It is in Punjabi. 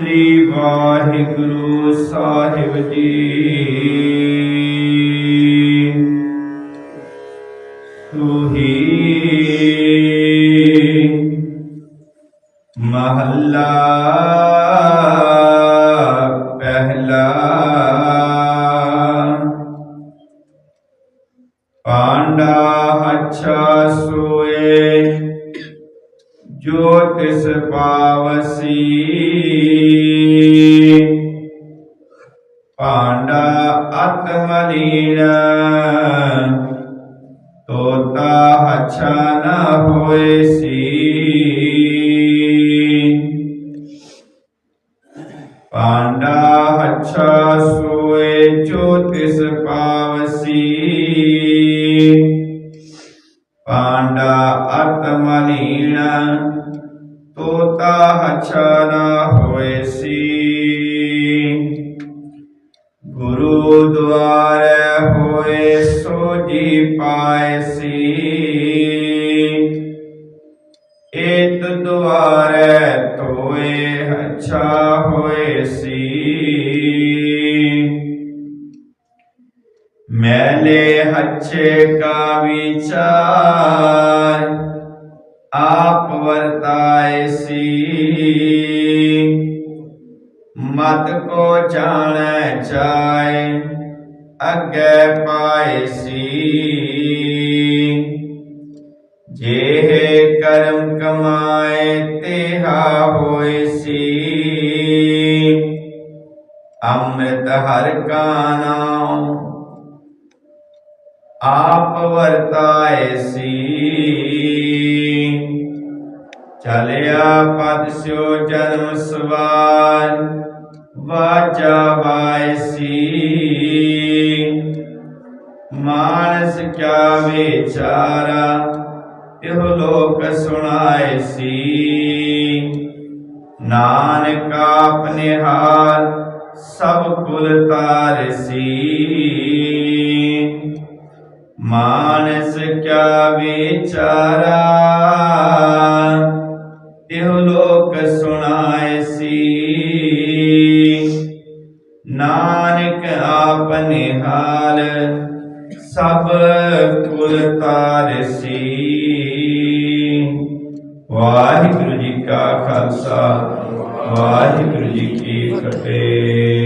ਸ੍ਰੀ ਵਾਹਿਗੁਰੂ ਸਾਹਿਬ ਜੀ। ਸੁਹੀ ਮਹੱਲਾ ਪਹਿਲਾ। ਪਾਂਡਾ ਅੱਛਾ ਸੋਏ। ਜੋ ਤਿਸ ਪਾਵਸੀ ਪਾਂਡਾ ਆਤਮਲੀਨ ਤੋਤਾ ਅੱਛਾ ਨਾ ਹੋਏ ਸੀ ਪਾਂਡਾ ਅੱਛਾ ਸੋਏ ਜੋ ਤਿਸ ਪਾਵਸੀ ਪਾਂਡਾ ਆਤਮਲੀਨ ਤੋਤਾ ਅੱਛਾ ਹੋਏ ਸੀ ਗੁਰੂ ਦੁਆਰੇ ਹੋਏ ਸੋ ਪਾਏ ਸੀ ਏਤ ਦੁਆਰੇ ਤੋਏ ਹਛਾ ਹੋਏ ਸੀ ਮੈਲੇ ਹੱਛੇ ਕਾ ਵਿਚਾਰ, ਆਪ ਵਰਤਾਏ ਸੀ। ਮਤ ਕੋ ਜਾਣੈ ਚਾਏ ਅੱਗੇ ਪਾਏ ਸੀ। ਜੇ ਕਰਮ ਕਮਾਏ, ਤੇਹਾ ਹੋਏ ਸੀ। ਅੰਮ੍ਰਿਤ ਹਰ ਕਾ ਨਾਮ ਆਪ ਵਰਤਾਏ ਸੀ। ਚਲਿਆ ਪਦ ਸਿਓ ਜਨਮ ਸਵਾਰ, ਵਾਜਾ ਵਾਇਸੀ ਮਾਨਸ ਕਿਆ ਵਿਚਾਰਾ, ਇਹ ਲੋਕ ਸੁਣਾਏ ਸੀ। ਨਾਨਕ ਆਪਨੇ ਹਾਲ ਸਭ ਕੁਲ ਤਾਰਸੀ ਮਾਨਸ ਕਿਆ ਵਿਚਾਰਾ। ਤਿਹ ਲੋਕ ਸੁਣਾਏ ਸੀ ਨਾਨਕ ਆਪਨੇ ਹਾਲ, ਸਭ ਕੁਲ ਤਾਰਸੀ ਵਾਹਿਗੁਰੂ ਜੀ ਕਾ ਖਾਲਸਾ, ਵਾਹਿਗੁਰੂ ਜੀ ਕੀ ਫਤਿਹ।